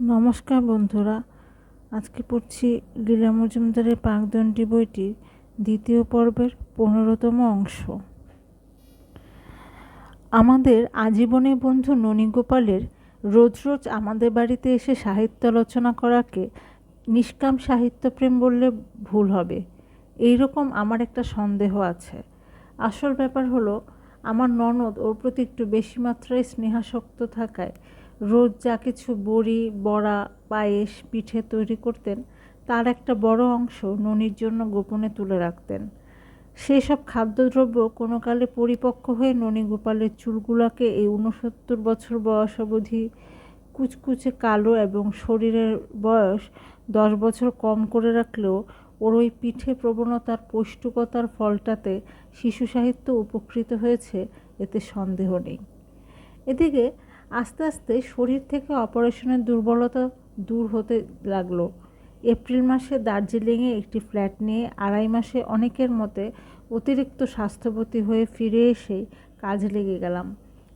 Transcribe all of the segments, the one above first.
নমস্কার বন্ধুরা, আজকে পড়ছি লীলা মজুমদারের পাকদণ্ডী বইটির দ্বিতীয় পর্বের পনেরোতম অংশ। আমাদের আজীবনে বন্ধু ননীগোপালের রোজ রোজ আমাদের বাড়িতে এসে সাহিত্য আলোচনা করাকে নিষ্কাম সাহিত্যপ্রেম বললে ভুল হবে। এই রকম আমার একটা সন্দেহ আছে। আসল ব্যাপার হলো, আমার ননদ ওর প্রতি একটু বেশি মাত্রায় স্নেহাসক্ত থাকায় রোজ যা কিছু বড়ি, বড়া, পায়েস, পিঠে তৈরি করতেন, তার একটা বড় অংশ ননির জন্য গোপনে তুলে রাখতেন। সেই সব খাদ্যদ্রব্য কোনো কালে পরিপক্ক হয়ে ননী গোপালের চুলগুলোকে এই ঊনসত্তর বছর বয়স অবধি কুচকুচে কালো এবং শরীরের বয়স দশ বছর কম করে রাখলেও ওর ওই পিঠে প্রবণতার পৌষ্টিকতার ফলটাতে শিশু সাহিত্য উপকৃত হয়েছে, এতে সন্দেহ নেই। এদিকে আস্তে আস্তে শরীর থেকে অপারেশনের দুর্বলতা দূর হতে লাগল। এপ্রিল মাসে দার্জিলিংয়ে একটি ফ্ল্যাট নিয়ে আড়াই মাসে অনেকের মতে অতিরিক্ত স্বাস্থ্যবতী হয়ে ফিরে এসেই কাজে লেগে গেলাম।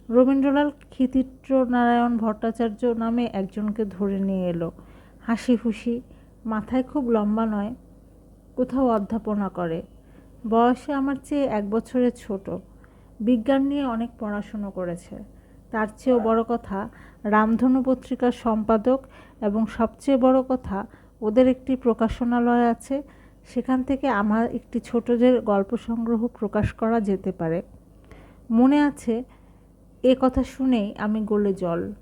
রবীন্দ্রলাল ক্ষিতিত্র নারায়ণ ভট্টাচার্য নামে একজনকে ধরে নিয়ে এলো। হাসি খুশি মাথায় খুব লম্বা নয়, কোথাও অধ্যাপনা করে। বয়সে আমার চেয়ে এক বছরের ছোট। বিজ্ঞান নিয়ে অনেক পড়াশুনো করেছে। তার চেয়েও বড় কথা রামধনু পত্রিকার সম্পাদক এবং সবচেয়ে বড় কথা ওদের একটি প্রকাশনালয় আছে, সেখান থেকে আমার একটি ছোটদের গল্প সংগ্রহ প্রকাশ করা যেতে পারে। মনে আছে, এ কথা শুনেই আমি গলে জল।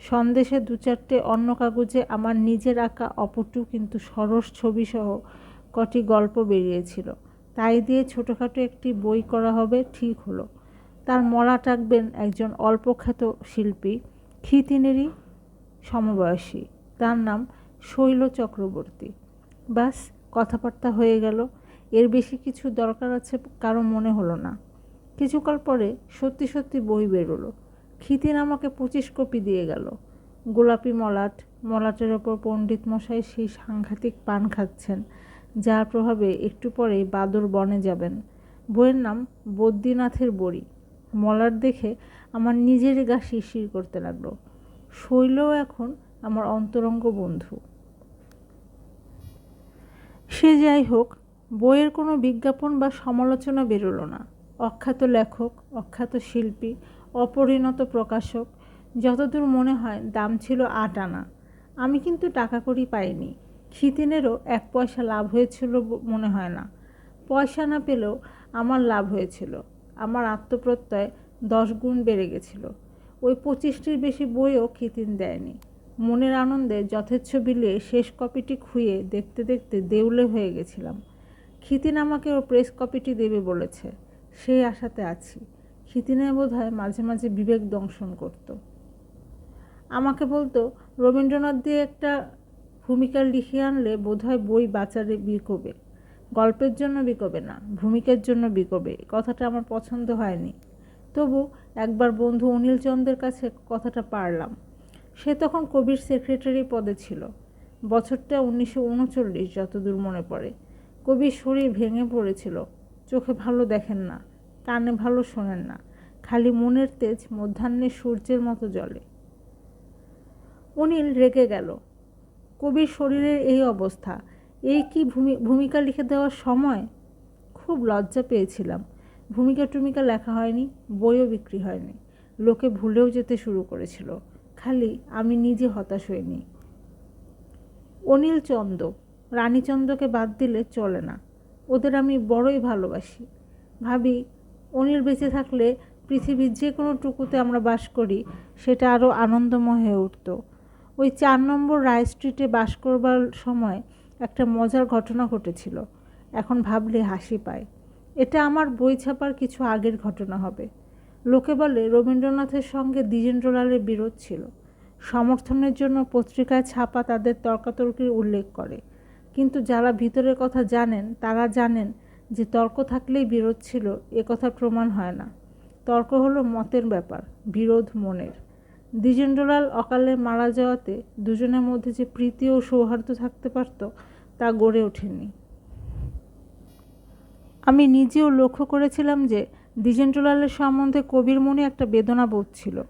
সন্দেশে দু চারটে অন্য কাগজে আমার নিজের আঁকা অপটু কিন্তু সরস ছবিসহ কটি গল্প বেরিয়েছিল। তাই দিয়ে ছোটোখাটো একটি বই করা হবে, ঠিক হলো। তার মলা টাকবেন একজন অল্পখ্যাত শিল্পী খিতিনেরই সমবয়সী। তার নাম শৈল চক্রবর্তী। বাস কথাবার্তা হয়ে গেল। এর বেশি কিছু দরকার আছে কারও মনে হলো না। কিছুকাল পরে সত্যি সত্যি বই বেরোলো। খিতিন আমাকে পঁচিশ কপি দিয়ে গেল। গোলাপি মলাট, মলাটের ওপর পণ্ডিত মশাই সেই সাংঘাতিক পান খাচ্ছেন, যার প্রভাবে একটু পরেই বাদর বনে যাবেন। বইয়ের নাম বদ্রীনাথের বড়ি। মলার দেখে আমার নিজের গা শিরশির করতে লাগল। শৈলও এখন আমার অন্তরঙ্গ বন্ধু। সে যাই হোক, বইয়ের কোনো বিজ্ঞাপন বা সমালোচনা বেরোলো না। অখ্যাত লেখক, অখ্যাত শিল্পী, অপরিণত প্রকাশক, যতদূর মনে হয় দাম ছিল আট আনা। আমি কিন্তু টাকা করি পাইনি। খিতিনেরও এক পয়সা লাভ হয়েছিল মনে হয় না। পয়সা না পেলেও আমার লাভ হয়েছিল। আমার আত্মপ্রত্যয় দশ গুণ বেড়ে গেছিল। ওই পঁচিশটির বেশি বইও খিতিন দেয়নি। মনের আনন্দে যথেচ্ছ বিলিয়ে শেষ কপিটি খুঁয়ে দেখতে দেখতে দেউলে হয়ে গেছিলাম। খিতিন আমাকে ও প্রেস কপিটি দেবে বলেছে। সেই আশাতে আছি। খিতিনে বোধ হয় মাঝে মাঝে বিবেক দংশন করত। আমাকে বলতো, রবীন্দ্রনাথ দিয়ে একটা ভূমিকা লিখে আনলে বোধহয় বই বাঁচারে বিকবে। গল্পের জন্য বিকবে না, ভূমিকার জন্য বিকবে কথাটা আমার পছন্দ হয়নি। তবু একবার বন্ধু অনিল চন্দ্রের কাছে কথাটা পারলাম। সে তখন কবির সেক্রেটারি পদে ছিল। বছরটা উনিশশো উনচল্লিশ, যতদূর মনে পড়ে। কবির শরীর ভেঙে পড়েছিল। চোখে ভালো দেখেন না, কানে ভালো শোনেন না, খালি মনের তেজ মধ্যাহ্নে সূর্যের মতো জলে অনিল রেগে গেল। কবির শরীরের এই অবস্থা এই কি ভূমি, ভূমিকা লিখে দেওয়ার সময়? খুব লজ্জা পেয়েছিলাম। ভূমিকা টুমিকা লেখা হয়নি, বইও বিক্রি হয়নি। লোকে ভুলেও যেতে শুরু করেছিল। খালি আমি নিজে হতাশ হইনি অনিল চন্দ রানীচন্দ্রকে বাদ দিলে চলে না। ওদের আমি বড়ই ভালোবাসি। ভাবি, অনিল বেঁচে থাকলে পৃথিবীর যে কোনো টুকুতে আমরা বাস করি, সেটা আরও আনন্দময় হয়ে উঠত। ওই চার নম্বর রায় স্ট্রিটে বাস করবার সময় একটা মজার ঘটনা ঘটেছিল। এখন ভাবলে হাসি পায়। এটা আমার বই ছাপার কিছু আগের ঘটনা হবে। লোকে বলে রবীন্দ্রনাথের সঙ্গে দ্বিজেন্দ্রলালের বিরোধ ছিল। সমর্থনের জন্য পত্রিকায় ছাপা তাদের তর্কাতর্কির উল্লেখ করে। কিন্তু যারা ভিতরের কথা জানেন, তারা জানেন যে তর্ক থাকলেই বিরোধ ছিল, এ কথা প্রমাণ হয় না। তর্ক হলো মতের ব্যাপার, বিরোধ মনের। দ্বিজেন্দ্রলাল অকালে মারা যাওয়াতে দুজনের মধ্যে যে প্রীতি ও সৌহার্দ্য থাকতে পারত, তা গড়ে ওঠেনি। আমি নিজেও লক্ষ্য করেছিলাম যে দ্বিজেন্দ্রলালের সম্বন্ধে কবির মনে একটা বেদনা বোধ ছিল।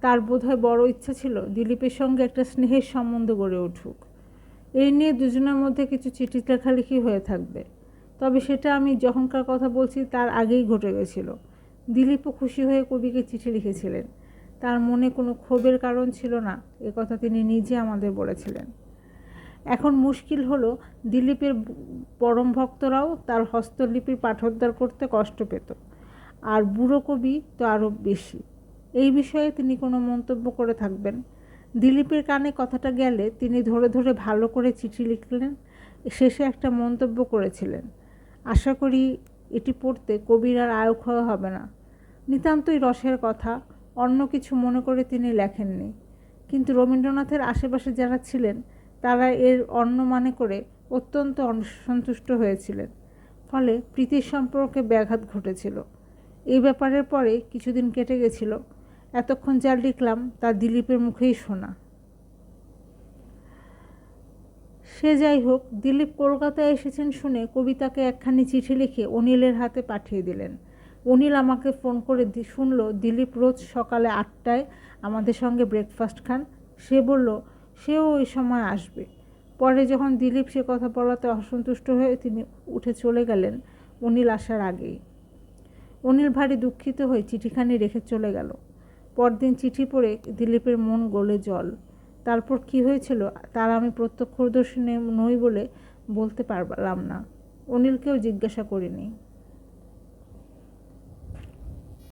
তার বোধহয় বড় ইচ্ছা ছিল দিলীপের সঙ্গে একটা স্নেহের সম্বন্ধ গড়ে উঠুক। এই নিয়ে দুজনের মধ্যে কিছু চিঠি লেখালেখি হয়ে থাকবে। তবে সেটা আমি যখনকার কথা বলছি, তার আগেই ঘটে গেছিল। দিলীপও খুশি হয়ে কবিকে চিঠি লিখেছিলেন। তার মনে কোনো ক্ষোভের কারণ ছিল না। এ কথা তিনি নিজে আমাদের বলেছিলেন। এখন মুশকিল হলো দিলীপের পরম ভক্তরাও তার হস্তলিপির পাঠোদ্ধার করতে কষ্ট পেত। আর বুড়ো কবি তো আরও বেশি। এই বিষয়ে তিনি কোনো মন্তব্য করে থাকবেন। দিলীপের কানে কথাটা গেলে তিনি ধরে ধরে ভালো করে চিঠি লিখলেন, শেষে একটা মন্তব্য করেছিলেন। আশা করি এটি পড়তে কবির আর আয়ক হবে না। নিতান্তই রসের কথা। অন্য কিছু মনে করে তিনি লেখেননি। কিন্তু রবীন্দ্রনাথের আশেপাশে যারা ছিলেন, তারা এর অন্য মানে করে অত্যন্ত অসন্তুষ্ট হয়েছিলেন। ফলে প্রীতির সম্পর্কে ব্যাঘাত ঘটেছিল। এই ব্যাপারের পরে কিছুদিন কেটে গেছিল। এতক্ষণ যা লিখলাম তা দিলীপের মুখেই শোনা। সে যাই হোক, দিলীপ কলকাতায় এসেছেন শুনে কবিতাকে একখানি চিঠি লিখে অনিলের হাতে পাঠিয়ে দিলেন। অনিল আমাকে ফোন করে শুনলো, দিলীপ রোজ সকালে আটটায় আমাদের সঙ্গে ব্রেকফাস্ট খান। সে বলল, সেও ওই সময় আসবে। পরে যখন দিলীপ সে কথা বলাতে অসন্তুষ্ট হয়ে তিনি উঠে চলে গেলেন অনিল আসার আগেই। অনিল ভারী দুঃখিত হয়ে চিঠিখানি রেখে চলে গেল। পরদিন চিঠি পড়ে দিলীপের মন গলে জল। তারপর কি হয়েছিল তার আমি প্রত্যক্ষদর্শী নই বলে বলতে পারলাম না। অনিলকেও জিজ্ঞাসা করিনি।